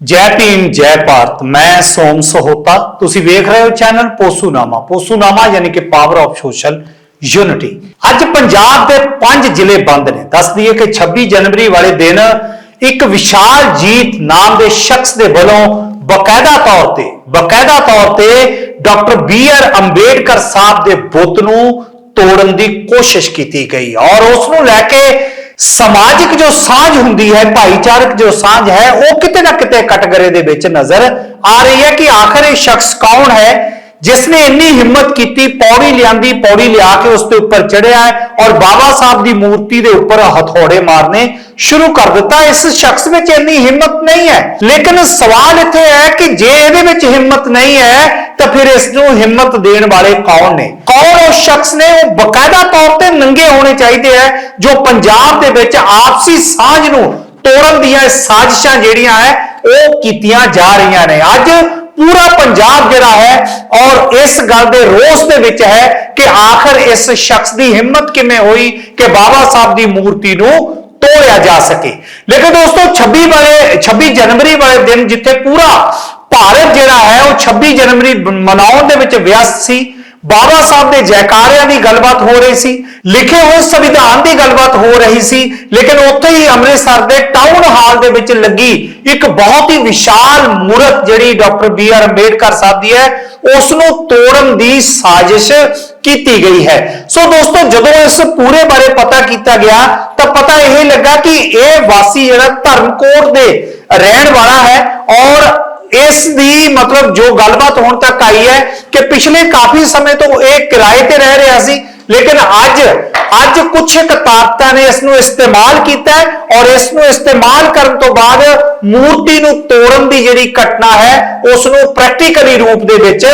ਜੈ ਭੀਮ, ਜੈ ਭਾਰਤ, ਮੈਂ ਸੋਮ ਸਹੋਤਾ। ਤੁਸੀਂ ਵੇਖ ਰਹੇ ਹੋ ਚੈਨਲ ਪੋਸੂਨਾਮਾ। ਪੋਸੂਨਾਮਾ ਯਾਨੀ ਕਿ ਪਾਵਰ ਆਫ ਸੋਸ਼ਲ ਯੂਨਿਟੀ ਅੱਜ ਪੰਜਾਬ ਦੇ ਪੰਜ ਜ਼ਿਲ੍ਹੇ ਬੰਦ ਨੇ। ਦੱਸ ਦਈਏ ਕਿ 26 ਜਨਵਰੀ ਵਾਲੇ ਦਿਨ ਇੱਕ ਵਿਸ਼ਾਲ ਜੀਤ ਨਾਮ ਦੇ ਸ਼ਖਸ ਦੇ ਵੱਲੋਂ ਬਕਾਇਦਾ ਤੌਰ ਤੇ, ਬਕਾਇਦਾ ਤੌਰ ਤੇ doctor B R Ambedkar Sahib ਦੇ ਬੁੱਤ ਨੂੰ ਤੋੜਨ ਦੀ ਕੋਸ਼ਿਸ਼ ਕੀਤੀ ਗਈ। ਔਰ ਉਸ ਨੂੰ ਲੈ ਕੇ ਸਮਾਜਿਕ ਜੋ ਸਾਂਝ ਹੁੰਦੀ ਹੈ, ਭਾਈਚਾਰਕ ਜੋ ਸਾਂਝ ਹੈ, ਉਹ ਕਿਤੇ ਨਾ ਕਿਤੇ ਕਟਗਰੇ ਦੇ ਵਿੱਚ ਨਜ਼ਰ ਆ ਰਹੀ ਹੈ ਕਿ ਆਖਰ ਇਹ ਸ਼ਖਸ ਕੌਣ ਹੈ? ਜਿਸ ਨੇ ਇੰਨੀ ਹਿੰਮਤ ਕੀਤੀ, ਪੌੜੀ ਲਿਆਂਦੀ, ਪੌੜੀ ਲਿਆ ਕੇ ਉਸ ਦੇ ਉੱਪਰ ਚੜਿਆ ਔਰ ਬਾਬਾ ਸਾਹਿਬ ਦੀ ਮੂਰਤੀ ਦੇ ਉੱਪਰ ਹਥੌੜੇ ਮਾਰਨੇ ਸ਼ੁਰੂ ਕਰ ਦਿੱਤਾ। ਇਸ ਸ਼ਖਸ ਵਿੱਚ ਇੰਨੀ ਹਿੰਮਤ ਨਹੀਂ ਹੈ। ਲੇਕਿਨ ਸਵਾਲ ਇੱਥੇ ਹੈ ਕਿ ਜੇ ਇਹਦੇ ਵਿੱਚ ਹਿੰਮਤ ਨਹੀਂ ਹੈ, ਤਾਂ ਫਿਰ ਇਸ ਨੂੰ ਹਿੰਮਤ ਦੇਣ ਵਾਲੇ ਕੌਣ ਨੇ? ਕੌਣ ਉਹ ਸ਼ਖਸ ਨੇ? ਉਹ ਬਕਾਇਦਾ ਤੌਰ ਤੇ ਨੰਗੇ ਹੋਣੇ ਚਾਹੀਦੇ ਹੈ, ਜੋ ਪੰਜਾਬ ਦੇ ਵਿੱਚ ਆਪਸੀ ਸਾਂਝ ਨੂੰ ਤੋੜਨ ਦੀਆਂ ਸਾਜ਼ਿਸ਼ਾਂ ਜਿਹੜੀਆਂ ਹੈ, ਉਹ ਕੀਤੀਆਂ ਜਾ ਰਹੀਆਂ ਨੇ। ਅੱਜ ਪੂਰਾ ਪੰਜਾਬ ਜਿਹੜਾ ਹੈ ਔਰ ਇਸ ਗੱਲ ਦੇ ਰੋਸ ਦੇ ਵਿੱਚ ਹੈ ਕਿ ਆਖਰ ਇਸ ਸ਼ਖਸ ਦੀ ਹਿੰਮਤ ਕਿਵੇਂ ਹੋਈ ਕਿ ਬਾਬਾ ਸਾਹਿਬ ਦੀ ਮੂਰਤੀ ਨੂੰ ਤੋੜਿਆ ਜਾ ਸਕੇ। ਲੇਕਿਨ ਦੋਸਤੋ 26 ਵਾਲੇ 26 ਜਨਵਰੀ ਵਾਲੇ ਦਿਨ ਜਿੱਥੇ ਪੂਰਾ ਭਾਰਤ ਜਿਹੜਾ ਹੈ, ਉਹ 26 ਜਨਵਰੀ ਮਨਾਉਣ ਦੇ ਵਿੱਚ ਵਿਅਸਤ ਸੀ ਬਾਬਾ ਸਾਹਿਬ ਦੇ ਜੈਕਾਰਿਆਂ ਦੀ ਗੱਲਬਾਤ ਹੋ ਰਹੀ ਸੀ, ਲਿਖੇ ਹੋਏ ਸੰਵਿਧਾਨ ਦੀ ਗੱਲਬਾਤ ਹੋ ਰਹੀ ਸੀ, ਲੇਕਿਨ ਉੱਥੇ ਹੀ ਅੰਮ੍ਰਿਤਸਰ ਦੇ ਟਾਊਨ ਹਾਲ ਦੇ ਵਿੱਚ ਲੱਗੀ ਇੱਕ ਬਹੁਤ ਹੀ ਵਿਸ਼ਾਲ ਮੂਰਤ ਜਿਹੜੀ doctor B R Ambedkar Sahib ਦੀ ਹੈ ਉਸ ਨੂੰ ਤੋੜਨ ਦੀ ਸਾਜ਼ਿਸ਼ ਕੀਤੀ ਗਈ ਹੈ। ਸੋ ਦੋਸਤੋ, ਜਦੋਂ ਇਸ ਪੂਰੇ ਬਾਰੇ ਪਤਾ ਕੀਤਾ ਗਿਆ, ਤਾਂ ਪਤਾ ਇਹ ਲੱਗਾ ਕਿ ਇਹ ਵਾਸੀ ਜਿਹੜਾ ਧਰਮਕੋਟ ਦੇ ਰਹਿਣ ਵਾਲਾ ਹੈ ਔਰ ਇਸ ਦੀ ਮਤਲਬ ਜੋ ਗੱਲਬਾਤ ਹੁਣ ਤੱਕ ਆਈ ਹੈ ਕਿ ਪਿਛਲੇ ਕਾਫੀ ਸਮੇਂ ਤੋਂ ਇਹ ਕਿਰਾਏ ਤੇ ਰਹਿ ਰਿਹਾ ਸੀ, ਲੇਕਿਨ ਅੱਜ ਅੱਜ ਕੁਝ ਇੱਕ ਤਾਕਤਾਂ ਨੇ ਇਸ ਨੂੰ ਇਸਤੇਮਾਲ ਕੀਤਾ ਔਰ ਇਸ ਨੂੰ ਇਸਤੇਮਾਲ ਕਰਨ ਤੋਂ ਬਾਅਦ ਮੂਰਤੀ ਨੂੰ ਤੋੜਨ ਦੀ ਜਿਹੜੀ ਘਟਨਾ ਹੈ, ਉਸ ਨੂੰ ਪ੍ਰੈਕਟੀਕਲੀ ਰੂਪ ਦੇ ਵਿੱਚ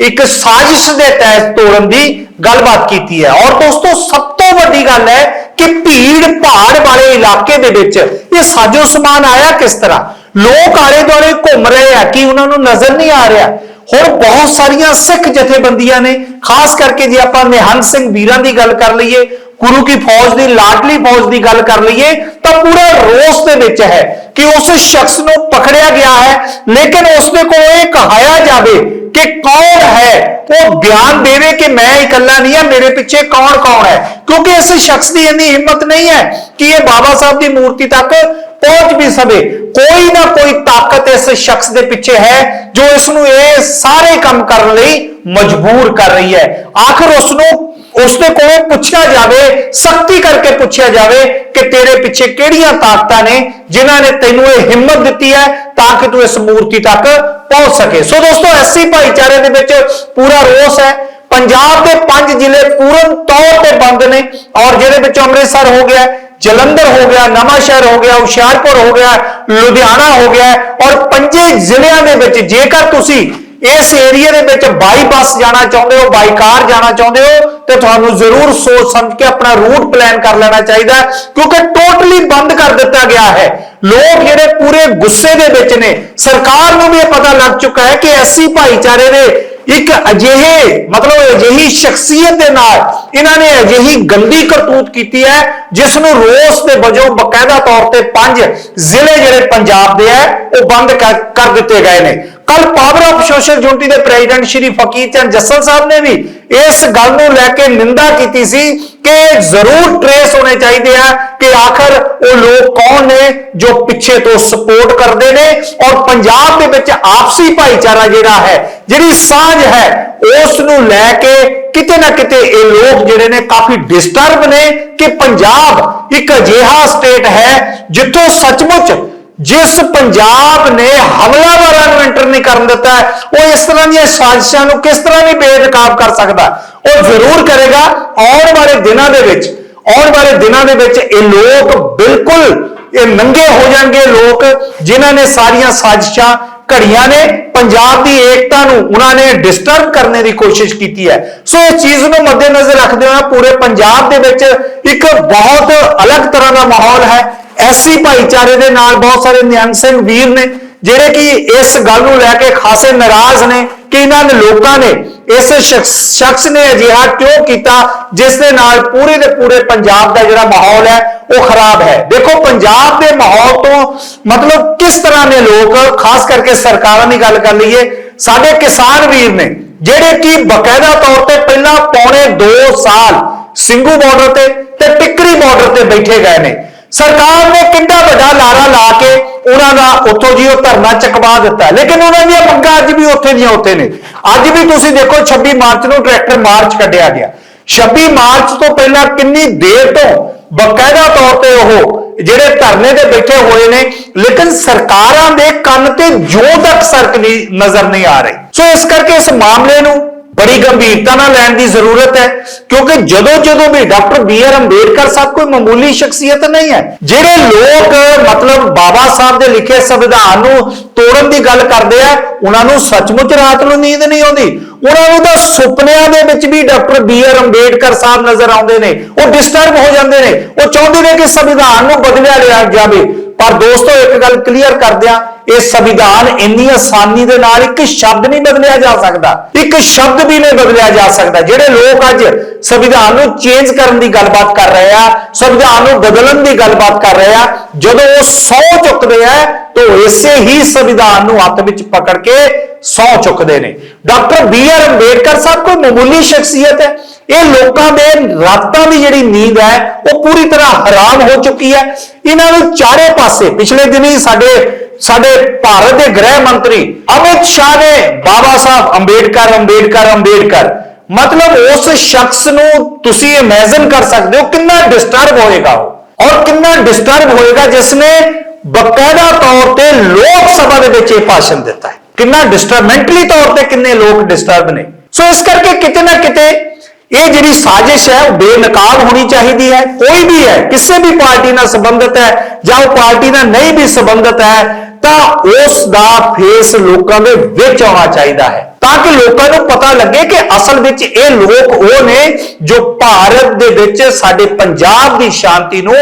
ਇੱਕ ਸਾਜ਼ਿਸ਼ ਦੇ ਤਹਿਤ ਤੋੜਨ ਦੀ ਗੱਲਬਾਤ ਕੀਤੀ ਹੈ। ਔਰ ਦੋਸਤੋ, ਸਭ ਤੋਂ ਵੱਡੀ ਗੱਲ ਹੈ ਕਿ ਭੀੜ ਭਾੜ ਵਾਲੇ ਇਲਾਕੇ ਦੇ ਵਿੱਚ ਇਹ ਸਾਜੋ ਸਮਾਨ ਆਇਆ ਕਿਸ ਤਰ੍ਹਾਂ? ਲੋਕ ਆਲੇ ਦੁਆਲੇ ਘੁੰਮ ਰਹੇ ਆ, ਕਿ ਉਹਨਾਂ ਨੂੰ ਨਜ਼ਰ ਨਹੀਂ ਆ ਰਿਹਾ? ਹੋਰ ਬਹੁਤ ਸਾਰੀਆਂ ਸਿੱਖ ਜਥੇਬੰਦੀਆਂ ਨੇ, ਖਾਸ ਕਰਕੇ ਜੇ ਆਪਾਂ ਨਿਹੰਗ ਸਿੰਘ ਵੀਰਾਂ ਦੀ ਗੱਲ ਕਰ ਲਈਏ, ਗੁਰੂ ਕੀ ਫੌਜ ਦੀ, ਲਾਡਲੀ ਫੌਜ ਦੀ ਗੱਲ ਕਰ ਲਈਏ, ਤਾਂ ਪੂਰਾ ਰੋਸ ਦੇ ਵਿੱਚ ਹੈ ਕਿ ਉਸ ਸ਼ਖਸ ਨੂੰ ਪਕੜਿਆ ਗਿਆ ਹੈ, ਲੇਕਿਨ ਉਸ ਦੇ ਕੋਲ ਇਹ ਕਹਾਇਆ ਜਾਵੇ ਕਿ ਕੌਣ ਹੈ? ਉਹ ਬਿਆਨ ਦੇਵੇ ਕਿ ਮੈਂ ਇਕੱਲਾ ਨਹੀਂ ਹਾਂ, ਮੇਰੇ ਪਿੱਛੇ ਕੌਣ ਕੌਣ ਹੈ? ਕਿਉਂਕਿ ਇਸ ਸ਼ਖਸ ਦੀ ਇੰਨੀ ਹਿੰਮਤ ਨਹੀਂ ਹੈ ਕਿ ਇਹ ਬਾਬਾ ਸਾਹਿਬ ਦੀ ਮੂਰਤੀ ਤੱਕ ਪਹੁੰਚ ਵੀ ਸਕੇ। ਕੋਈ ਨਾ ਕੋਈ ਤਾਕਤ ਇਸ ਸ਼ਖਸ ਦੇ ਪਿੱਛੇ ਹੈ ਜੋ ਇਸ ਨੂੰ ਇਹ ਸਾਰੇ ਕੰਮ ਕਰਨ ਲਈ ਮਜਬੂਰ ਕਰ ਰਹੀ ਹੈ। ਆਖਰ ਉਸ ਨੂੰ ਉਸ ਦੇ ਕੋਲੋਂ ਪੁੱਛਿਆ ਜਾਵੇ, ਸਖਤੀ ਕਰਕੇ ਪੁੱਛਿਆ ਜਾਵੇ ਕਿ ਤੇਰੇ ਪਿੱਛੇ ਕਿਹੜੀਆਂ ਤਾਕਤਾਂ ਨੇ ਜਿਨ੍ਹਾਂ ਨੇ ਤੈਨੂੰ ਇਹ ਹਿੰਮਤ ਦਿੱਤੀ ਹੈ ਤਾਂ ਕਿ ਤੂੰ ਇਸ ਮੂਰਤੀ ਤੱਕ ਪਹੁੰਚ ਸਕੇ। ਸੋ ਦੋਸਤੋ, ਐਸੀ ਭਾਈਚਾਰੇ ਦੇ ਵਿੱਚ ਪੂਰਾ ਰੋਸ ਹੈ। ਪੰਜਾਬ ਦੇ ਪੰਜ ਜ਼ਿਲ੍ਹੇ ਪੂਰਨ ਤੌਰ ਤੇ ਬੰਦ ਨੇ ਔਰ ਜਿਹਦੇ ਵਿੱਚ ਅੰਮ੍ਰਿਤਸਰ ਹੋ ਗਿਆ ਜਲੰਧਰ ਹੋ ਗਿਆ ਨਵਾਂਸ਼ਹਿਰ ਹੋ ਗਿਆ, ਹੁਸ਼ਿਆਰਪੁਰ ਹੋ ਗਿਆ, ਲੁਧਿਆਣਾ ਹੋ ਗਿਆ ਔਰ ਪੰਜੇ ਜ਼ਿਲ੍ਹਿਆਂ ਦੇ ਵਿੱਚ ਜੇਕਰ ਤੁਸੀਂ ਇਸ ਏਰੀਆ ਦੇ ਵਿੱਚ ਬਾਈ ਬੱਸ ਜਾਣਾ ਚਾਹੁੰਦੇ ਹੋ, ਬਾਈ ਕਾਰ ਜਾਣਾ ਚਾਹੁੰਦੇ ਹੋ, ਤੇ ਤੁਹਾਨੂੰ ਜ਼ਰੂਰ ਸੋਚ ਸਮਝ ਕੇ ਆਪਣਾ ਰੂਟ ਪਲਾਨ ਕਰ ਲੈਣਾ ਚਾਹੀਦਾ ਕਿਉਂਕਿ ਟੋਟਲੀ ਬੰਦ ਕਰ ਦਿੱਤਾ ਗਿਆ ਹੈ। ਲੋਕ ਜਿਹੜੇ ਪੂਰੇ ਗੁੱਸੇ ਦੇ ਵਿੱਚ ਨੇ, ਸਰਕਾਰ ਨੂੰ ਵੀ ਇਹ ਪਤਾ ਲੱਗ ਚੁੱਕਾ ਹੈ ਕਿ ਐਸੀ ਭਾਈਚਾਰੇ ਦੇ ਇੱਕ ਅਜਿਹੇ, ਮਤਲਬ ਅਜਿਹੀ ਸ਼ਖਸੀਅਤ ਦੇ ਨਾਲ ਇਹਨਾਂ ਨੇ ਅਜਿਹੀ ਗੰਦੀ ਕਰਤੂਤ ਕੀਤੀ ਹੈ ਜਿਸ ਨੂੰ ਰੋਸ ਦੇ ਵਜੋਂ ਬਕਾਇਦਾ ਤੌਰ ਤੇ ਪੰਜ ਜ਼ਿਲ੍ਹੇ ਜਿਹੜੇ ਪੰਜਾਬ ਦੇ ਹੈ, ਉਹ ਬੰਦ ਕਰ ਕਰ ਦਿੱਤੇ ਗਏ ਨੇ। ਕੱਲ ਪਾਵਰ ਆਫ ਸੋਸ਼ਲ ਯੂਨਿਟੀ ਦੇ ਪ੍ਰੈਜ਼ੀਡੈਂਟ ਸ਼੍ਰੀ ਫਕੀਰ ਚੰਦ ਜੱਸਲ ਸਾਹਿਬ ਨੇ ਵੀ ਇਸ ਗੱਲ ਨੂੰ ਲੈ ਕੇ ਨਿੰਦਾ ਕੀਤੀ ਸੀ ਕਿ ਜ਼ਰੂਰ ਟਰੇਸ ਹੋਣੇ ਚਾਹੀਦੇ ਆ ਕਿ ਆਖਰ ਉਹ ਲੋਕ ਕੌਣ ਨੇ ਜੋ ਪਿੱਛੇ ਤੋਂ ਸਪੋਰਟ ਕਰਦੇ ਨੇ ਔਰ ਪੰਜਾਬ ਦੇ ਵਿੱਚ ਆਪਸੀ ਭਾਈਚਾਰਾ ਜਿਹੜਾ ਹੈ, ਜਿਹੜੀ ਸਾਂਝ ਹੈ ਉਸ ਨੂੰ ਲੈ ਕੇ ਕਿਤੇ ਨਾ ਕਿਤੇ ਇਹ ਲੋਕ ਜਿਹੜੇ ਨੇ ਕਾਫੀ ਡਿਸਟਰਬ ਨੇ ਕਿ ਪੰਜਾਬ ਇੱਕ ਅਜਿਹਾ ਸਟੇਟ ਹੈ ਜਿੱਥੋਂ ਸੱਚਮੁੱਚ ਜਿਸ ਪੰਜਾਬ ਨੇ ਹਮਲਾਵਰਾਂ ਨੂੰ ਐਂਟਰ ਨਹੀਂ ਕਰਨ ਦਿੱਤਾ, ਉਹ ਇਸ ਤਰ੍ਹਾਂ ਦੀਆਂ ਸਾਜ਼ਿਸ਼ਾਂ ਨੂੰ ਕਿਸ ਤਰ੍ਹਾਂ ਵੀ ਬੇਨਕਾਬ ਕਰ ਸਕਦਾ, ਉਹ ਜ਼ਰੂਰ ਕਰੇਗਾ ਆਉਣ ਵਾਲੇ ਦਿਨਾਂ ਦੇ ਵਿੱਚ। ਆਉਣ ਵਾਲੇ ਦਿਨਾਂ ਦੇ ਵਿੱਚ ਇਹ ਲੋਕ ਬਿਲਕੁਲ ਇਹ ਨੰਗੇ ਹੋ ਜਾਣਗੇ ਲੋਕ, ਜਿਨ੍ਹਾਂ ਨੇ ਸਾਰੀਆਂ ਸਾਜ਼ਿਸ਼ਾਂ ਘੜੀਆਂ ਨੇ, ਪੰਜਾਬ ਦੀ ਏਕਤਾ ਨੂੰ ਉਹਨਾਂ ਨੇ ਡਿਸਟਰਬ ਕਰਨ ਦੀ ਕੋਸ਼ਿਸ਼ ਕੀਤੀ ਹੈ। ਸੋ ਇਸ ਚੀਜ਼ ਨੂੰ ਮੱਦੇਨਜ਼ਰ ਰੱਖਦੇ ਹੋਏ ਪੂਰੇ ਪੰਜਾਬ ਦੇ ਵਿੱਚ ਇੱਕ ਬਹੁਤ ਅਲੱਗ ਤਰ੍ਹਾਂ ਦਾ ਮਾਹੌਲ ਹੈ। ਐਸੀ ਭਾਈਚਾਰੇ ਦੇ ਨਾਲ ਬਹੁਤ ਸਾਰੇ ਨਿਹੰਗ ਸਿੰਘ ਵੀਰ ਨੇ, ਜਿਹੜੇ ਕਿ ਇਸ ਗੱਲ ਨੂੰ ਲੈ ਕੇ ਖਾਸੇ ਨਾਰਾਜ਼ ਨੇ। ਕਿ ਇਹਨਾਂ ਨੇ ਲੋਕਾਂ ਨੇ ਇਸ ਸ਼ਖਸ ਸ਼ਖਸ ਨੇ ਅਜਿਹਾ ਕਿਉਂ ਕੀਤਾ, ਜਿਸ ਦੇ ਨਾਲ ਪੂਰੇ ਦੇ ਪੂਰੇ ਪੰਜਾਬ ਦਾ ਜਿਹੜਾ ਮਾਹੌਲ ਹੈ, ਉਹ ਖਰਾਬ ਹੈ। ਦੇਖੋ, ਪੰਜਾਬ ਦੇ ਮਾਹੌਲ ਤੋਂ ਮਤਲਬ ਕਿਸ ਤਰ੍ਹਾਂ ਦੇ ਲੋਕ, ਖਾਸ ਕਰਕੇ ਸਰਕਾਰਾਂ ਦੀ ਗੱਲ ਕਰ ਲਈਏ, ਸਾਡੇ ਕਿਸਾਨ ਵੀਰ ਨੇ, ਜਿਹੜੇ ਕਿ ਬਕਾਇਦਾ ਤੌਰ ਤੇ ਪਹਿਲਾਂ ਪੌਣੇ 2 ਸਾਲ ਸਿੰਘੂ ਬਾਰਡਰ ਤੇ ਤੇ ਟਿੱਕਰੀ ਬਾਰਡਰ ਤੇ ਬੈਠੇ ਗਏ ਨੇ ਸਰਕਾਰ ਨੇ ਕਿੰਨਾ ਵੱਡਾ ਲਾਰਾ ਲਾ ਕੇ ਉਹਨਾਂ ਦਾ ਉੱਥੋਂ ਜੀ ਉਹ ਧਰਨਾ ਚਕਵਾ ਦਿੱਤਾ। ਲੇਕਿਨ ਉਹਨਾਂ ਦੀਆਂ ਮੰਗਾਂ ਅੱਜ ਵੀ ਉੱਥੇ ਦੀਆਂ ਉੱਥੇ ਨੇ। ਅੱਜ ਵੀ ਤੁਸੀਂ ਦੇਖੋ 26 ਮਾਰਚ ਨੂੰ ਟਰੈਕਟਰ ਮਾਰਚ ਕੱਢਿਆ ਗਿਆ। 26 ਮਾਰਚ ਤੋਂ ਪਹਿਲਾਂ ਕਿੰਨੀ ਦੇਰ ਤੋਂ ਬਕਾਇਦਾ ਤੌਰ ਤੇ ਉਹ ਜਿਹੜੇ ਧਰਨੇ ਤੇ ਬੈਠੇ ਹੋਏ ਨੇ, ਲੇਕਿਨ ਸਰਕਾਰਾਂ ਦੇ ਕੰਨ ਤੇ ਜੋ ਤੱਕ ਸਰਕ ਨਹੀਂ ਨਜ਼ਰ ਨਹੀਂ ਆ ਰਹੀ। ਸੋ ਇਸ ਕਰਕੇ ਇਸ ਮਾਮਲੇ ਨੂੰ ਬੜੀ ਗੰਭੀਰਤਾ ਨਾਲ ਲੈਣ ਦੀ ਜ਼ਰੂਰਤ ਹੈ, ਕਿਉਂਕਿ ਜਦੋਂ ਜਦੋਂ ਵੀ doctor B R Ambedkar Sahib ਕੋਈ ਮਾਮੂਲੀ ਸ਼ਖਸੀਅਤ ਨਹੀਂ ਹੈ, ਜਿਹੜੇ ਲੋਕ ਮਤਲਬ ਬਾਬਾ ਸਾਹਿਬ ਦੇ ਲਿਖੇ ਸੰਵਿਧਾਨ ਨੂੰ ਤੋੜਨ ਦੀ ਗੱਲ ਕਰਦੇ ਆ, ਉਹਨਾਂ ਨੂੰ ਸੱਚਮੁੱਚ ਰਾਤ ਨੂੰ ਨੀਂਦ ਨਹੀਂ ਆਉਂਦੀ। ਉਹਨਾਂ ਨੂੰ ਤਾਂ ਸੁਪਨਿਆਂ ਦੇ ਵਿੱਚ ਵੀ doctor B R Ambedkar Sahib ਨਜ਼ਰ ਆਉਂਦੇ ਨੇ, ਉਹ ਡਿਸਟਰਬ ਹੋ ਜਾਂਦੇ ਨੇ, ਉਹ ਚਾਹੁੰਦੇ ਨੇ ਕਿ ਸੰਵਿਧਾਨ ਨੂੰ ਬਦਲਿਆ ਲਿਆ ਜਾਵੇ। ਪਰ ਦੋਸਤੋ, ਇੱਕ ਗੱਲ ਕਲੀਅਰ ਕਰਦਿਆਂ ਇਹ ਸੰਵਿਧਾਨ ਇੰਨੀ ਆਸਾਨੀ ਦੇ ਨਾਲ ਇੱਕ ਸ਼ਬਦ ਨਹੀਂ ਬਦਲਿਆ ਜਾ ਸਕਦਾ, ਇੱਕ ਸ਼ਬਦ ਵੀ ਨਹੀਂ ਬਦਲਿਆ ਜਾ ਸਕਦਾ। ਜਿਹੜੇ ਲੋਕ ਅੱਜ ਸੰਵਿਧਾਨ ਨੂੰ ਚੇਂਜ ਕਰਨ ਦੀ ਗੱਲਬਾਤ ਕਰ ਰਹੇ ਆ, ਸੰਵਿਧਾਨ ਨੂੰ ਬਦਲਣ ਦੀ ਗੱਲਬਾਤ ਕਰ ਰਹੇ ਆ, ਜਦੋਂ ਉਹ ਸੌ ਚੁੱਕਦੇ ਆ, ਤਾਂ ਇਸੇ ਹੀ ਸੰਵਿਧਾਨ ਨੂੰ ਹੱਥ ਵਿੱਚ ਪਕੜ ਕੇ ਸੌ ਚੁੱਕਦੇ ਨੇ। Doctor B R Ambedkar Sahib ਕੋਈ ਮਾਮੂਲੀ ਸ਼ਖਸੀਅਤ ਹੈ? ਇਹ ਲੋਕਾਂ ਦੇ ਰਾਤਾਂ ਦੀ ਜਿਹੜੀ ਨੀਂਦ ਹੈ, ਉਹ ਪੂਰੀ ਤਰ੍ਹਾਂ ਹਰਾਮ ਹੋ ਚੁੱਕੀ ਹੈ। ਇਹਨਾਂ ਨੂੰ ਚਾਰੇ ਪਾਸੇ ਪਿਛਲੇ ਦਿਨੀ ਸਾਡੇ ਸਾਡੇ ਭਾਰਤ ਦੇ ਗ੍ਰਹਿ ਮੰਤਰੀ ਅਮਿਤ ਸ਼ਾਹ ਨੇ ਬਾਬਾ ਸਾਹਿਬ ਅੰਬੇਡਕਰ ਅੰਬੇਡਕਰ ਅੰਬੇਡਕਰ। ਮਤਲਬ ਉਸ ਸ਼ਖਸ ਨੂੰ ਤੁਸੀਂ ਇਮੇਜਿਨ ਕਰ ਸਕਦੇ ਹੋ ਕਿੰਨਾ ਡਿਸਟਰਬ ਹੋਏਗਾ ਔਰ ਕਿੰਨਾ ਡਿਸਟਰਬ ਹੋਏਗਾ ਜਿਸ ਨੇ ਬਕਾਇਦਾ ਤੌਰ ਤੇ ਲੋਕ ਸਭਾ ਦੇ ਵਿੱਚ ਇਹ ਭਾਸ਼ਣ ਦਿੱਤਾ ਹੈ। ਕਿੰਨਾ ਡਿਸਟਰਬਮੈਂਟਲੀ ਤੌਰ ਤੇ ਕਿੰਨੇ ਲੋਕ ਡਿਸਟਰਬ ਨੇ। ਸੋ ਇਸ ਕਰਕੇ ਕਿਤੇ ਨਾ ਕਿਤੇ ਇਹ ਜਿਹੜੀ ਸਾਜ਼ਿਸ਼ ਹੈ ਉਹ ਬੇਨਕਾਬ ਹੋਣੀ ਚਾਹੀਦੀ ਹੈ। ਕੋਈ ਵੀ ਹੈ, ਕਿਸੇ ਵੀ ਪਾਰਟੀ ਨਾਲ ਸੰਬੰਧਿਤ ਹੈ ਜਾਂ ਉਹ ਪਾਰਟੀ ਨਾਲ ਨਹੀਂ ਵੀ ਸੰਬੰਧਿਤ ਹੈ ਤਾਂ ਉਸ ਦਾ ਫੇਸ ਲੋਕਾਂ ਦੇ ਵਿੱਚ ਆਉਣਾ ਚਾਹੀਦਾ ਹੈ। ਤਾਂ ਕਿ ਲੋਕਾਂ ਨੂੰ ਪਤਾ ਲੱਗੇ ਕਿ ਅਸਲ ਵਿੱਚ ਇਹ ਲੋਕ ਉਹ ਨੇ ਜੋ ਭਾਰਤ ਦੇ ਵਿੱਚ ਸਾਡੇ ਪੰਜਾਬ ਦੀ ਸ਼ਾਂਤੀ ਨੂੰ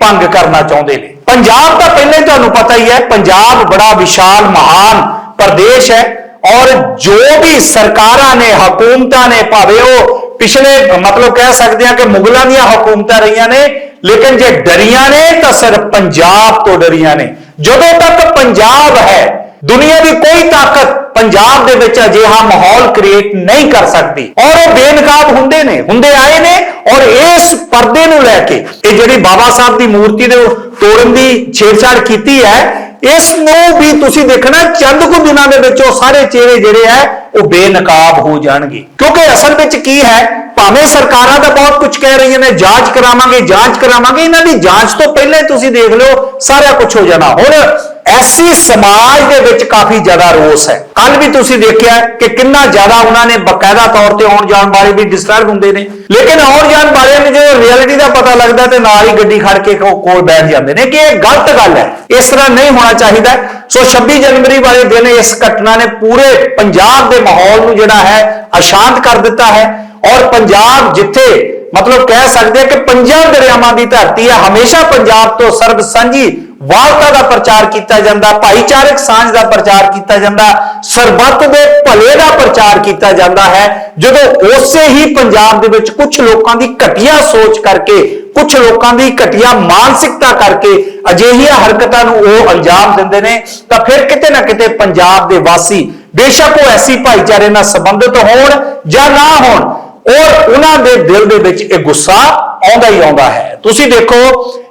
ਭੰਗ ਕਰਨਾ ਚਾਹੁੰਦੇ ਨੇ। ਪੰਜਾਬ ਤਾਂ ਪਹਿਲਾਂ ਤੁਹਾਨੂੰ ਪਤਾ ਹੀ ਹੈ, ਪੰਜਾਬ ਬੜਾ ਵਿਸ਼ਾਲ, ਮਹਾਨ ਪ੍ਰਦੇਸ਼ ਹੈ ਔਰ ਜੋ ਵੀ ਸਰਕਾਰਾਂ ਨੇ, ਹਕੂਮਤਾਂ ਨੇ, ਭਾਵੇਂ ਉਹ ਪਿਛਲੇ ਮਤਲਬ ਕਹਿ ਸਕਦੇ ਆ ਕਿ ਮੁਗਲਾਂ ਦੀਆਂ ਹਕੂਮਤਾਂ ਰਹੀਆਂ ਨੇ, ਲੇਕਿਨ ਜੇ ਡਰੀਆਂ ਨੇ ਤਾਂ ਸਿਰਫ ਪੰਜਾਬ ਤੋਂ ਡਰੀਆਂ ਨੇ। ਜਦੋਂ ਤੱਕ ਪੰਜਾਬ ਹੈ, ਦੁਨੀਆ ਦੀ ਕੋਈ ਤਾਕਤ ਪੰਜਾਬ ਦੇ ਵਿੱਚ ਅਜਿਹਾ ਮਾਹੌਲ ਕ੍ਰੀਏਟ ਨਹੀਂ ਕਰ ਸਕਦੀ। ਔਰ ਉਹ ਬੇਨਕਾਬ ਹੁੰਦੇ ਨੇ, ਹੁੰਦੇ ਆਏ ਨੇ ਔਰ ਇਸ ਪਰਦੇ ਨੂੰ ਲੈ ਕੇ ਇਹ ਜਿਹੜੀ ਬਾਬਾ ਸਾਹਿਬ ਦੀ ਮੂਰਤੀ ਦੇ ਤੋੜਨ ਦੀ ਛੇੜਛਾੜ ਕੀਤੀ ਹੈ, ਇਸ ਨੂੰ ਵੀ ਤੁਸੀਂ ਦੇਖਣਾ, ਚੰਦ ਕੁ ਦਿਨਾਂ ਦੇ ਵਿੱਚ ਉਹ ਸਾਰੇ ਚਿਹਰੇ ਜਿਹੜੇ ਹੈ, ਉਹ ਬੇਨਕਾਬ ਹੋ ਜਾਣਗੇ। ਕਿਉਂਕਿ ਅਸਲ ਵਿੱਚ ਕੀ ਹੈ ਭਾਵੇਂ ਸਰਕਾਰਾਂ ਤਾਂ ਬਹੁਤ ਕੁਝ ਕਹਿ ਰਹੀਆਂ ਨੇ, ਜਾਂਚ ਕਰਾਵਾਂਗੇ ਜਾਂਚ ਕਰਾਵਾਂਗੇ, ਇਹਨਾਂ ਦੀ ਜਾਂਚ ਤੋਂ ਪਹਿਲਾਂ ਤੁਸੀਂ ਦੇਖ ਲਓ, ਸਾਰਾ ਕੁਝ ਹੋ ਜਾਣਾ। ਹੁਣ ਐਸੀ ਸਮਾਜ ਦੇ ਵਿੱਚ ਕਾਫੀ ਜ਼ਿਆਦਾ ਰੋਸ ਹੈ। ਕੱਲ ਵੀ ਤੁਸੀਂ ਦੇਖਿਆ ਕਿ ਕਿੰਨਾ ਜ਼ਿਆਦਾ ਉਹਨਾਂ ਨੇ ਬਕਾਇਦਾ ਤੌਰ ਤੇ ਆਉਣ ਜਾਣ ਵਾਲੇ ਵੀ ਡਿਸਟਰਬ ਹੁੰਦੇ ਨੇ। ਲੇਕਿਨ ਆਉਣ ਜਾਣ ਵਾਲਿਆਂ ਨੂੰ ਜਦੋਂ ਰਿਐਲਿਟੀ ਦਾ ਪਤਾ ਲੱਗਦਾ ਤੇ ਨਾਲ ਹੀ ਗੱਡੀ ਖੜ ਕੇ ਕੋਲ ਬੈਠ ਜਾਂਦੇ ਨੇ ਕਿ ਇਹ ਗਲਤ ਗੱਲ ਹੈ। ਇਸ ਤਰ੍ਹਾਂ ਨਹੀਂ ਹੋਣਾ ਚਾਹੀਦਾ। ਸੋ 26 ਜਨਵਰੀ ਵਾਲੇ ਦਿਨ ਇਸ ਘਟਨਾ ਨੇ ਪੂਰੇ ਪੰਜਾਬ ਦੇ ਮਾਹੌਲ ਨੂੰ ਜਿਹੜਾ ਹੈ ਅਸ਼ਾਂਤ ਕਰ ਦਿੱਤਾ ਹੈ। ਔਰ ਪੰਜਾਬ ਜਿੱਥੇ ਮਤਲਬ ਕਹਿ ਸਕਦੇ ਆ ਕਿ ਪੰਜਾਂ ਦਰਿਆਵਾਂ ਦੀ ਧਰਤੀ ਹੈ, ਹਮੇਸ਼ਾ ਪੰਜਾਬ ਤੋਂ ਸਰਬ ਸਾਂਝੀ ਵਾਲਤਾ ਦਾ ਪ੍ਰਚਾਰ ਕੀਤਾ ਜਾਂਦਾ, ਭਾਈਚਾਰਕ ਸਾਂਝ ਦਾ ਪ੍ਰਚਾਰ ਕੀਤਾ ਜਾਂਦਾ, ਸਰਬੱਤ ਦੇ ਭਲੇ ਦਾ ਪ੍ਰਚਾਰ ਕੀਤਾ ਜਾਂਦਾ ਹੈ। ਜਦੋਂ ਉਸੇ ਹੀ ਪੰਜਾਬ ਦੇ ਵਿੱਚ ਕੁਝ ਲੋਕਾਂ ਦੀ ਘਟੀਆ ਸੋਚ ਕਰਕੇ ਕੁਝ ਲੋਕਾਂ ਦੀ ਘਟੀਆ ਮਾਨਸਿਕਤਾ ਕਰਕੇ ਅਜਿਹੀਆਂ ਹਰਕਤਾਂ ਨੂੰ ਉਹ ਅੰਜਾਮ ਦਿੰਦੇ ਨੇ, ਤਾਂ ਫਿਰ ਕਿਤੇ ਨਾ ਕਿਤੇ ਪੰਜਾਬ ਦੇ ਵਾਸੀ ਬੇਸ਼ੱਕ ਉਹ ਐਸੀ ਭਾਈਚਾਰੇ ਨਾਲ ਸੰਬੰਧਿਤ ਹੋਣ ਜਾਂ ਨਾ ਹੋਣ ਔਰ ਉਹਨਾਂ ਦੇ ਦਿਲ ਦੇ ਵਿੱਚ ਇਹ ਗੁੱਸਾ ਆਉਂਦਾ ਹੀ ਆਉਂਦਾ ਹੈ। ਤੁਸੀਂ ਦੇਖੋ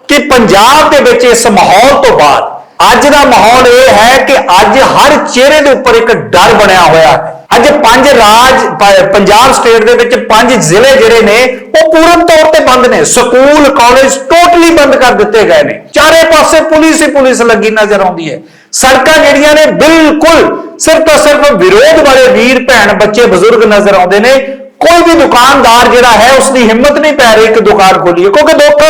ਕਿ ਪੰਜਾਬ ਦੇ ਵਿੱਚ ਇਸ ਮਾਹੌਲ ਤੋਂ ਬਾਅਦ ਅੱਜ ਦਾ ਮਾਹੌਲ ਇਹ ਹੈ ਕਿ ਅੱਜ ਹਰ ਚਿਹਰੇ ਦੇ ਉੱਪਰ ਇੱਕ ਡਰ ਬਣਿਆ ਹੋਇਆ ਹੈ। ਅੱਜ ਪੰਜ ਰਾਜ ਪੰਜਾਬ ਸਟੇਟ ਦੇ ਵਿੱਚ ਪੰਜ ਜ਼ਿਲ੍ਹੇ ਜਿਹੜੇ ਨੇ, ਉਹ ਪੂਰਨ ਤੌਰ ਤੇ ਬੰਦ ਨੇ। ਸਕੂਲ ਕਾਲਜ ਟੋਟਲੀ ਬੰਦ ਕਰ ਦਿੱਤੇ ਗਏ ਨੇ। ਚਾਰੇ ਪਾਸੇ ਪੁਲਿਸ ਹੀ ਪੁਲਿਸ ਲੱਗੀ ਨਜ਼ਰ ਆਉਂਦੀ ਹੈ। ਸੜਕਾਂ ਜਿਹੜੀਆਂ ਨੇ, ਬਿਲਕੁਲ ਸਿਰਫ ਤਾਂ ਸਿਰਫ ਵਿਰੋਧ ਵਾਲੇ ਵੀਰ, ਭੈਣ, ਬੱਚੇ, ਬਜ਼ੁਰਗ ਨਜ਼ਰ ਆਉਂਦੇ ਨੇ। ਕੋਈ ਵੀ ਦੁਕਾਨਦਾਰ ਜਿਹੜਾ ਹੈ ਉਸ ਦੀ ਹਿੰਮਤ ਨਹੀਂ ਪੈ ਰਹੀ ਕਿ ਦੁਕਾਨ ਖੋਲੀਏ, ਕਿਉਂਕਿ ਦੁੱਖ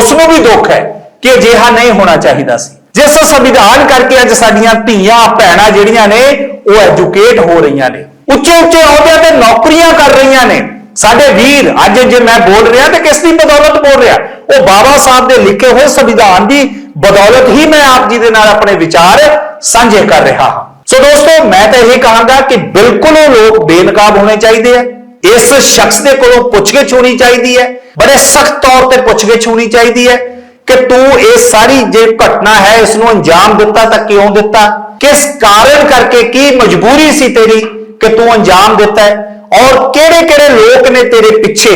ਉਸ ਨੂੰ ਵੀ ਦੁੱਖ ਹੈ ਕਿ ਅਜਿਹਾ ਨਹੀਂ ਹੋਣਾ ਚਾਹੀਦਾ ਸੀ। ਜਿਸ ਸੰਵਿਧਾਨ ਕਰਕੇ ਅੱਜ ਸਾਡੀਆਂ ਧੀਆਂ, ਭੈਣਾਂ ਜਿਹੜੀਆਂ ਨੇ, ਉਹ ਐਜੂਕੇਟ ਹੋ ਰਹੀਆਂ ਨੇ। ਉੱਚੇ ਉੱਚੇ ਅਹੁਦਿਆਂ ਤੇ ਨੌਕਰੀਆਂ ਕਰ ਰਹੀਆਂ ਨੇ। ਸਾਡੇ ਵੀਰ, ਅੱਜ ਜੇ ਮੈਂ ਬੋਲ ਰਿਹਾ ਤੇ ਕਿਸ ਦੀ ਬਦੌਲਤ ਬੋਲ ਰਿਹਾ? ਉਹ ਬਾਬਾ ਸਾਹਿਬ ਦੇ ਲਿਖੇ ਹੋਏ ਸੰਵਿਧਾਨ ਦੀ ਬਦੌਲਤ ਹੀ ਮੈਂ ਆਪ ਜੀ ਦੇ ਨਾਲ ਆਪਣੇ ਵਿਚਾਰ ਸਾਂਝੇ ਕਰ ਰਿਹਾ ਹਾਂ। ਸੋ ਦੋਸਤੋ, ਮੈਂ ਤਾਂ ਇਹ ਕਹਾਂਗਾ ਕਿ ਬਿਲਕੁਲ ਉਹ ਲੋਕ ਬੇਨਕਾਬ ਹੋਣੇ ਚਾਹੀਦੇ ਆ। ਇਸ ਸ਼ਖਸ ਦੇ ਕੋਲੋਂ ਪੁੱਛਗਿੱਛ ਹੋਣੀ ਚਾਹੀਦੀ ਹੈ, ਬੜੇ ਸਖਤ ਤੌਰ ਤੇ ਪੁੱਛਗਿੱਛ ਹੋਣੀ ਚਾਹੀਦੀ ਹੈ ਕਿ ਤੂੰ ਇਹ ਸਾਰੀ ਜੇ ਘਟਨਾ ਹੈ ਇਸ ਨੂੰ ਅੰਜਾਮ ਦਿੱਤਾ ਤਾਂ ਕਿਉਂ ਦਿੱਤਾ? ਕਿਸ ਕਾਰਨ ਕਰਕੇ ਕੀ ਮਜਬੂਰੀ ਸੀ ਤੇਰੀ ਕਿ ਤੂੰ ਅੰਜਾਮ ਦਿੱਤਾ ਔਰ ਕਿਹੜੇ ਕਿਹੜੇ ਲੋਕ ਨੇ ਤੇਰੇ ਪਿੱਛੇ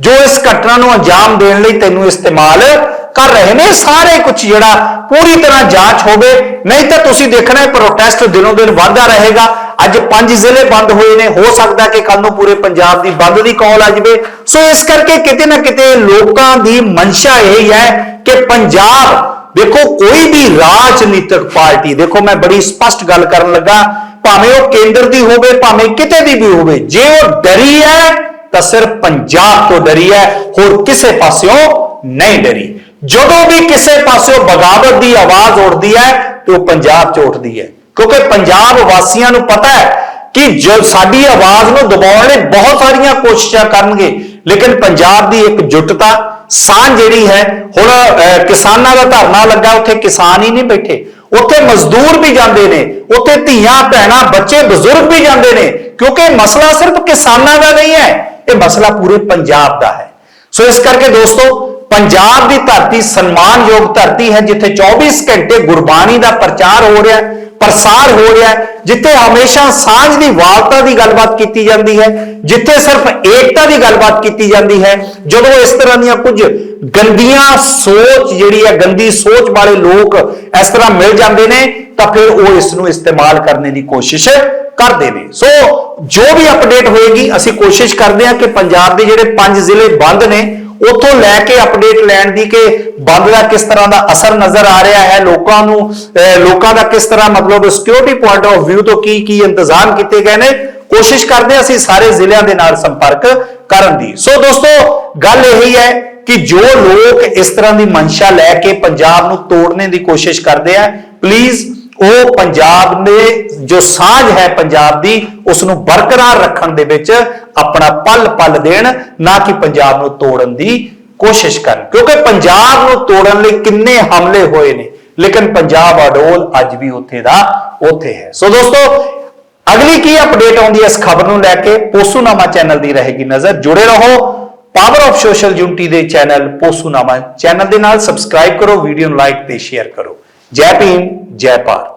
ਜੋ ਇਸ ਘਟਨਾ ਨੂੰ ਅੰਜਾਮ ਦੇਣ ਲਈ ਤੈਨੂੰ ਇਸਤੇਮਾਲ ਕਰ ਰਹੇ ਨੇ? ਸਾਰੇ ਕੁਝ ਜਿਹੜਾ ਪੂਰੀ ਤਰ੍ਹਾਂ ਜਾਂਚ ਹੋਵੇ, ਨਹੀਂ ਤਾਂ ਤੁਸੀਂ ਦੇਖਣਾ ਹੈ ਪ੍ਰੋਟੈਸਟ ਦਿਨੋਂ ਦਿਨ ਵਧਦਾ ਰਹੇਗਾ। ਅੱਜ ਪੰਜ ਜ਼ਿਲ੍ਹੇ ਬੰਦ ਹੋਏ ਨੇ। ਹੋ ਸਕਦਾ ਕਿ ਕੱਲ ਨੂੰ ਪੂਰੇ ਪੰਜਾਬ ਦੀ ਬੰਦ ਦੀ ਕਾਲ ਆ ਜਾਵੇ। ਸੋ ਇਸ ਕਰਕੇ ਕਿਤੇ ਨਾ ਕਿਤੇ ਲੋਕਾਂ ਦੀ ਮਨਸ਼ਾ ਇਹ ਹੈ ਕਿ ਪੰਜਾਬ, ਦੇਖੋ, ਕੋਈ ਵੀ ਰਾਜਨੀਤਿਕ ਪਾਰਟੀ, ਦੇਖੋ, ਮੈਂ ਬੜੀ ਸਪਸ਼ਟ ਗੱਲ ਕਰਨ ਲੱਗਾ, ਭਾਵੇਂ ਉਹ ਕੇਂਦਰ ਦੀ ਹੋਵੇ, ਭਾਵੇਂ ਕਿਤੇ ਦੀ ਵੀ ਹੋਵੇ, ਜੇ ਉਹ ਡਰੀ ਹੈ, ਤਾਂ ਸਿਰਫ ਪੰਜਾਬ ਤੋਂ ਡਰੀ ਹੈ, ਹੋਰ ਕਿਸੇ ਪਾਸਿਓਂ ਨਹੀਂ ਡਰੀ। ਜਦੋਂ ਵੀ ਕਿਸੇ ਪਾਸਿਓਂ ਬਗਾਵਤ ਦੀ ਆਵਾਜ਼ ਉੱਠਦੀ ਹੈ, ਤੇ ਉਹ ਪੰਜਾਬ 'ਚ ਉੱਠਦੀ ਹੈ। ਕਿਉਂਕਿ ਪੰਜਾਬ ਵਾਸੀਆਂ ਨੂੰ ਪਤਾ ਹੈ ਕਿ ਜੋ ਸਾਡੀ ਆਵਾਜ਼ ਨੂੰ ਦਬਾਉਣ ਲਈ ਬਹੁਤ ਸਾਰੀਆਂ ਕੋਸ਼ਿਸ਼ਾਂ ਕਰਨਗੇ ਲੇਕਿਨ ਪੰਜਾਬ ਦੀ ਇੱਕ ਜੁਟਤਾ ਸਾਂਝ ਜਿਹੜੀ ਹੈ ਹੁਣ ਅਹ, ਕਿਸਾਨਾਂ ਦਾ ਧਰਨਾ ਲੱਗਾ ਉੱਥੇ ਕਿਸਾਨ ਹੀ ਨਹੀਂ ਬੈਠੇ। ਉੱਥੇ ਮਜ਼ਦੂਰ ਵੀ ਜਾਂਦੇ ਨੇ ਉੱਥੇ ਧੀਆਂ ਭੈਣਾਂ ਬੱਚੇ ਬਜ਼ੁਰਗ ਵੀ ਜਾਂਦੇ ਨੇ ਕਿਉਂਕਿ ਮਸਲਾ ਸਿਰਫ ਕਿਸਾਨਾਂ ਦਾ ਨਹੀਂ ਹੈ ਇਹ ਮਸਲਾ ਪੂਰੇ ਪੰਜਾਬ ਦਾ ਹੈ। ਸੋ ਇਸ ਕਰਕੇ ਦੋਸਤੋ ਪੰਜਾਬ ਦੀ ਧਰਤੀ ਸਨਮਾਨਯੋਗ ਧਰਤੀ ਹੈ ਜਿੱਥੇ 24 ਘੰਟੇ ਗੁਰਬਾਣੀ ਦਾ ਪ੍ਰਚਾਰ ਹੋ ਰਿਹਾ ਹੈ। ਪ੍ਰਸਾਰ ਹੋ ਰਿਹਾ ਹੈ, ਜਿੱਥੇ ਹਮੇਸ਼ਾ ਸਾਂਝ ਦੀ ਵਾਲਤਾ ਦੀ ਗੱਲਬਾਤ ਕੀਤੀ ਜਾਂਦੀ ਹੈ, ਜਿੱਥੇ ਸਿਰਫ ਏਕਤਾ ਦੀ ਗੱਲਬਾਤ ਕੀਤੀ ਜਾਂਦੀ ਹੈ, ਜਦੋਂ ਇਸ ਤਰ੍ਹਾਂ ਦੀਆਂ ਕੁਝ ਗੰਦੀਆਂ ਸੋਚ ਜਿਹੜੀ ਹੈ, ਗੰਦੀ ਸੋਚ ਵਾਲੇ ਲੋਕ ਇਸ ਤਰ੍ਹਾਂ ਮਿਲ ਜਾਂਦੇ ਨੇ, ਤਾਂ ਫਿਰ ਉਹ ਇਸ ਨੂੰ ਇਸਤੇਮਾਲ ਕਰਨ ਦੀ ਕੋਸ਼ਿਸ਼ ਕਰਦੇ ਨੇ। ਸੋ, ਜੋ ਵੀ ਅਪਡੇਟ ਹੋਏਗੀ, ਅਸੀਂ ਕੋਸ਼ਿਸ਼ ਕਰਦੇ ਹਾਂ ਕਿ ਪੰਜਾਬ ਦੇ ਜਿਹੜੇ ਪੰਜ ਜ਼ਿਲ੍ਹੇ ਬੰਦ ਨੇ ਉੱਥੋਂ ਲੈ ਕੇ ਅਪਡੇਟ ਲੈਣ ਦੀ ਕਿ ਬੰਦ ਦਾ ਕਿਸ ਤਰ੍ਹਾਂ ਦਾ ਅਸਰ ਨਜ਼ਰ ਆ ਰਿਹਾ ਹੈ, ਲੋਕਾਂ ਨੂੰ ਲੋਕਾਂ ਦਾ ਕਿਸ ਤਰ੍ਹਾਂ ਮਤਲਬ ਸਿਕਿਉਰਿਟੀ ਪੁਆਇੰਟ ਆਫ View ਤੋਂ ਕੀ ਕੀ ਇੰਤਜ਼ਾਮ ਕੀਤੇ ਗਏ ਨੇ, ਕੋਸ਼ਿਸ਼ ਕਰਦੇ ਹਾਂ ਅਸੀਂ ਸਾਰੇ ਜ਼ਿਲ੍ਹਿਆਂ ਦੇ ਨਾਲ ਸੰਪਰਕ ਕਰਨ ਦੀ। ਸੋ ਦੋਸਤੋ, ਗੱਲ ਇਹੀ ਹੈ ਕਿ ਜੋ ਲੋਕ ਇਸ ਤਰ੍ਹਾਂ ਦੀ ਮਨਸ਼ਾ ਲੈ ਕੇ ਪੰਜਾਬ ਨੂੰ ਤੋੜਨੇ ਦੀ ਕੋਸ਼ਿਸ਼ ਕਰਦੇ ਆ ਪਲੀਜ਼ ਉਹ ਪੰਜਾਬ ਦੇ ਜੋ ਸਾਂਝ ਹੈ ਪੰਜਾਬ ਦੀ ਉਸ ਨੂੰ ਬਰਕਰਾਰ ਰੱਖਣ ਦੇ ਵਿੱਚ ਆਪਣਾ ਪਲ ਪਲ ਦੇਣ, ਨਾ ਕਿ ਪੰਜਾਬ ਨੂੰ ਤੋੜਨ ਦੀ ਕੋਸ਼ਿਸ਼ ਕਰਨ। ਕਿਉਂਕਿ ਪੰਜਾਬ ਨੂੰ ਤੋੜਨ ਲਈ ਕਿੰਨੇ ਹਮਲੇ ਹੋਏ ਨੇ, ਲੇਕਿਨ ਪੰਜਾਬ ਅਡੋਲ ਅੱਜ ਵੀ ਉੱਥੇ ਦਾ ਉੱਥੇ ਹੈ। ਸੋ ਦੋਸਤੋ, ਅਗਲੀ ਕੀ ਅਪਡੇਟ ਆਉਂਦੀ ਹੈ ਇਸ ਖਬਰ ਨੂੰ ਲੈ ਕੇ, ਪੋਸੂਨਾਮਾ ਚੈਨਲ ਦੀ ਰਹੇਗੀ ਨਜ਼ਰ। ਜੁੜੇ ਰਹੋ ਪਾਵਰ ਆਫ ਸੋਸ਼ਲ ਯੂਨਿਟੀ ਦੇ ਚੈਨਲ, ਪੋਸੂਨਾਮਾ ਚੈਨਲ ਦੇ ਨਾਲ। ਸਬਸਕ੍ਰਾਈਬ ਕਰੋ ਵੀਡੀਓ ਨੂੰ ਲਾਈਕ ਤੇ ਸ਼ੇਅਰ ਕਰੋ। ਜੈ ਭੀਮ ਜੈ ਭਾਰਤ।